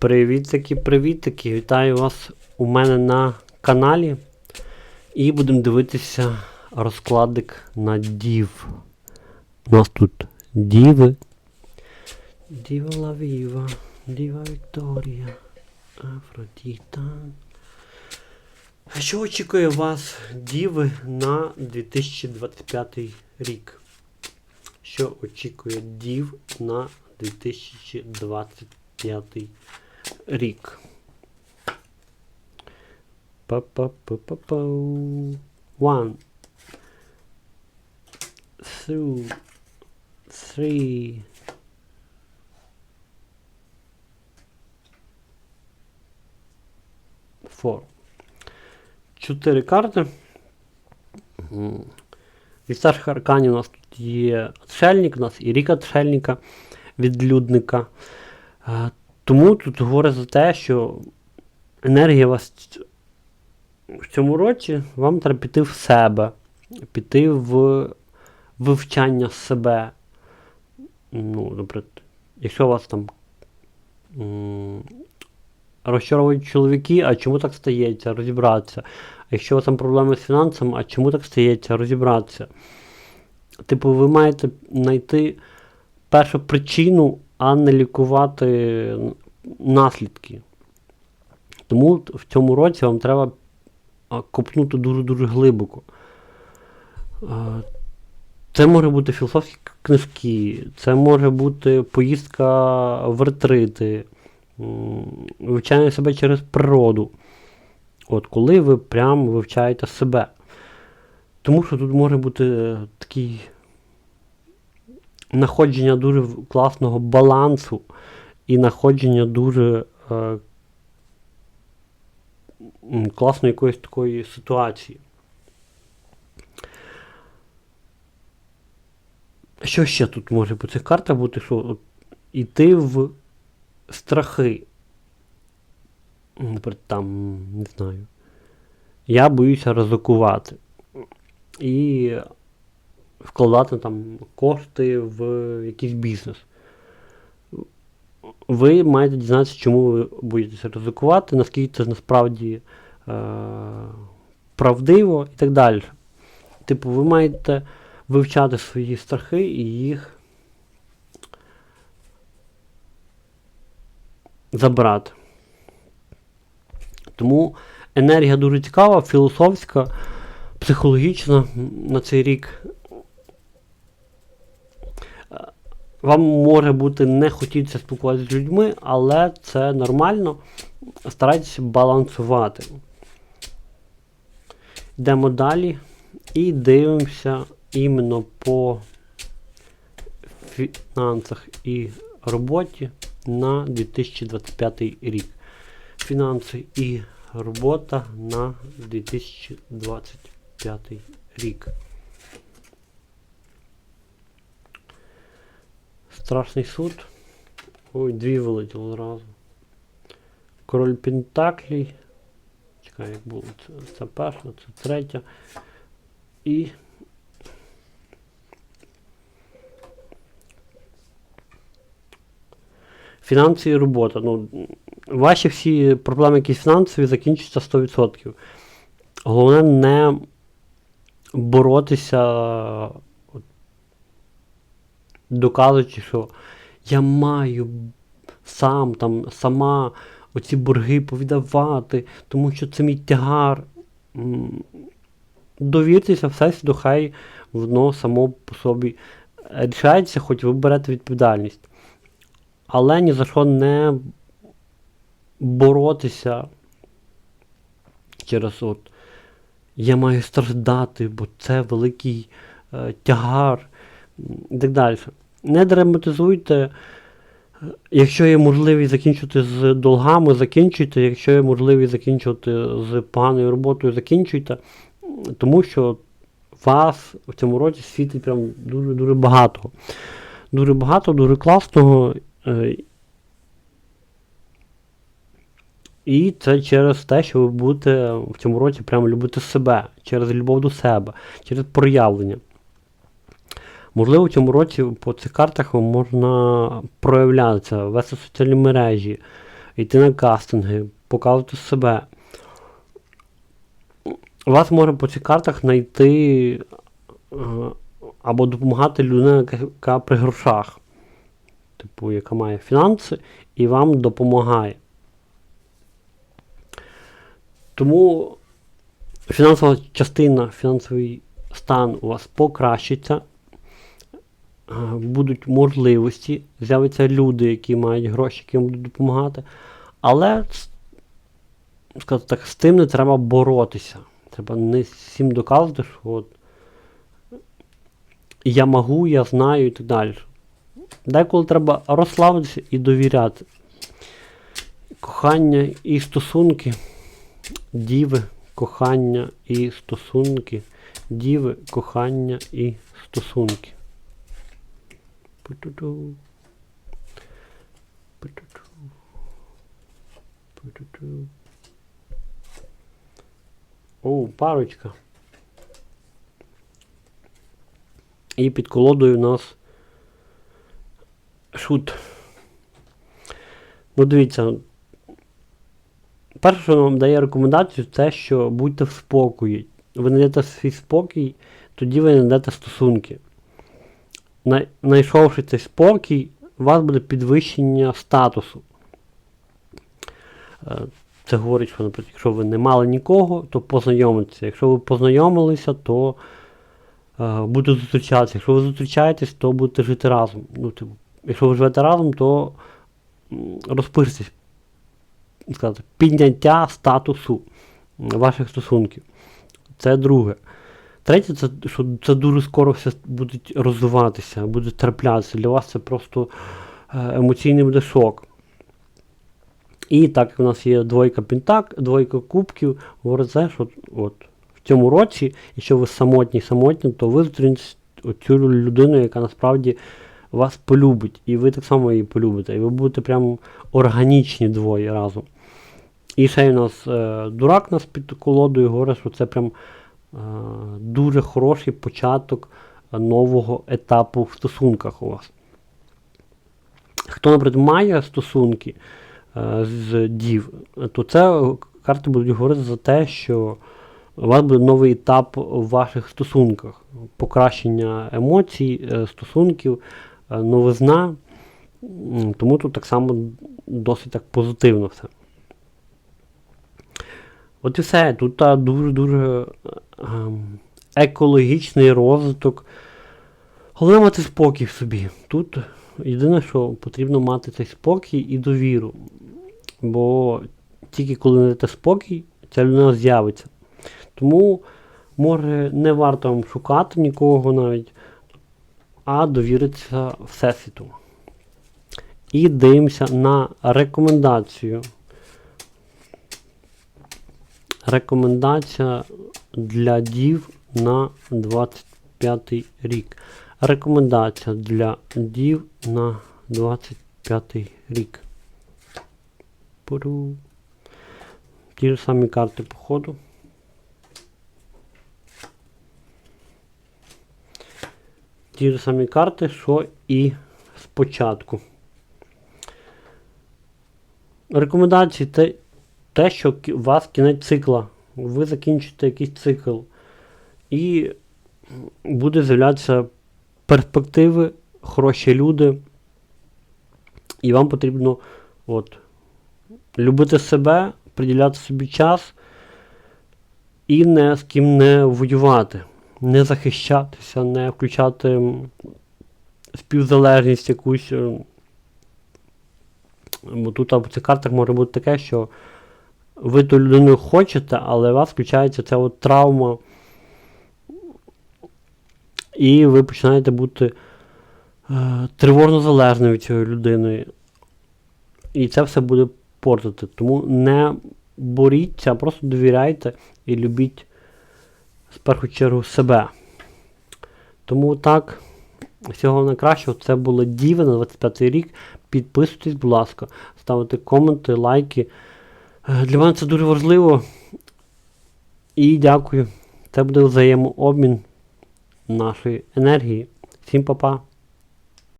Привіт-таки, привіт-таки! Вітаю вас у мене на каналі. І будемо дивитися розкладик на дів. У нас тут діви. Діва Лавіва, Діва Вікторія, Афродіта. Що очікує вас, діви, на 2025 рік? Що очікує дів на 2025 рік? Па-па-па-па-па. One. Two. Three. Four. Чотири карти. Від старших арканів у нас тут є отшельник, у нас і рік отшельника, відлюдника. Тому тут говорить за те, що енергія вас в цьому році вам треба піти в себе, піти в вивчання себе. Ну, наприклад, якщо у вас там розчаровують чоловіки, а чому так стається, розібратися. А якщо у вас там проблеми з фінансами, а чому так стається, розібратися. Типу, ви маєте знайти першу причину, а не лікувати наслідки. Тому в цьому році вам треба копнути дуже-дуже глибоко. Це може бути філософські книжки, це може бути поїздка в ретрити, вивчання себе через природу. От коли ви прям вивчаєте себе. Тому що тут може бути такий находження дуже класного балансу і находження дуже е, класної якоїсь такої ситуації. Що ще тут може по цих картах бути? Що іти в страхи. Наприклад, там, не знаю. Я боюся ризикувати. І вкладати там кошти в якийсь бізнес. Ви маєте дізнатися, чому ви боїтеся ризикувати, наскільки це насправді е- правдиво і так далі. Типу, ви маєте вивчати свої страхи і їх забрати. Тому енергія дуже цікава, філософська, психологічна на цей рік. Е, Вам може бути не хотіться спілкуватися з людьми, але це нормально. Старайтеся балансувати. Йдемо далі і дивимося іменно по фінансах і роботі на 2025 рік. Фінанси і робота на 2025 рік. Страшний суд. Ой, дві вилетіло одразу. Король Пентаклій. Чекай, як було. Це, це перша, це третя. І. Фінанси і робота. Ну, ваші всі проблеми, якісь фінансові, закінчаться 100%. Головне не боротися, от, доказуючи, що я маю сам там, сама оці борги повідавати, тому що це мій тягар. Довіртеся, всесвіту, хай воно само по собі рішається, хоч ви берете відповідальність. Але ні за що не боротися через от я маю страждати, бо це великий е, тягар і так далі. Не драматизуйте. Е, Якщо є можливість закінчити з долгами, закінчуйте. Якщо є можливість закінчувати з поганою роботою, закінчуйте. Тому що вас в цьому році світить прям дуже-дуже багато. Дуже багато, дуже класного. е, І це через те, що ви будете в цьому році прямо любити себе, через любов до себе, через проявлення. Можливо, в цьому році по цих картах можна проявлятися, вести соціальні мережі, йти на кастинги, показувати себе. Вас може по цих картах знайти е, або допомагати людина, яка- при грошах, типу, яка має фінанси і вам допомагає. Тому фінансова частина, фінансовий стан у вас покращиться, будуть можливості, з'являться люди, які мають гроші, які вам будуть допомагати. Але так, з тим не треба боротися. Треба не всім доказувати, що от я можу, я знаю і так далі. Деколи треба розслабитися і довіряти. Кохання і стосунки, діви, кохання і стосунки, діви, кохання і стосунки. О, парочка. І під колодою у нас шут. Ну, дивіться. Перше, що вам дає рекомендацію, це що будьте в спокої. Ви знайдете свій спокій, тоді ви знайдете стосунки. Най- Знайшовши цей спокій, у вас буде підвищення статусу. Е, Це говорить, що, наприклад, якщо ви не мали нікого, то познайомитися. Якщо ви познайомилися, то е, будете зустрічатися. Якщо ви зустрічаєтесь, то будете жити разом. Ну, типу, якщо ви живете разом, то сказати, підняття статусу ваших стосунків. Це друге. Третє, це що це дуже скоро все буде розвиватися, буде траплятися. Для вас це просто е, емоційний буде шок. І так як у нас є двойка пентак, двойка кубків, говорить це, що от в цьому році, якщо ви самотні самотні, то ви зустрінете цю людину, яка насправді вас полюбить. І ви так само її полюбите. І ви будете прямо органічні двоє разом. І ще у нас е, дурак нас під колодою говорить, що це прям дуже хороший початок е, нового етапу в стосунках у вас. Хто, наприклад, має стосунки е, з дів, то це е, карти будуть говорити за те, що у вас буде новий етап в ваших стосунках, покращення емоцій, е, стосунків, е, новизна. Тому тут так само досить так позитивно все. От і все. Тут та, дуже-дуже ем, екологічний розвиток. Головне мати спокій в собі. Тут єдине, що потрібно мати цей спокій і довіру. Бо тільки коли знайдете спокій, ця людина з'явиться. Тому, може, не варто вам шукати нікого навіть, а довіритися Всесвіту. І дивимося на рекомендацію. Рекомендація для дів на 25 рік. Рекомендація для дів на 25 рік. Пуру. Ті ж самі карти по ходу. Ті ж самі карти, що і спочатку. Рекомендації те, те, що у вас кінець цикла. Ви закінчите якийсь цикл. І буде з'являтися перспективи, хороші люди. І вам потрібно от, любити себе, приділяти собі час і не з ким не воювати, не захищатися, не включати співзалежність якусь. е, Бо тут або в цих картах може бути таке, що ви ту людину хочете, але у вас включається ця от травма. І ви починаєте бути е, тривожно залежним від цієї людини. І це все буде портити. Тому не боріться, а просто довіряйте і любіть в першу чергу себе. Тому так, всього найкращого. Це було Діви на 25 рік. Підписуйтесь, будь ласка, ставте коменти, лайки. Е, Для мене це дуже важливо. І дякую. Це буде взаємообмін нашої енергії. Всім па-па.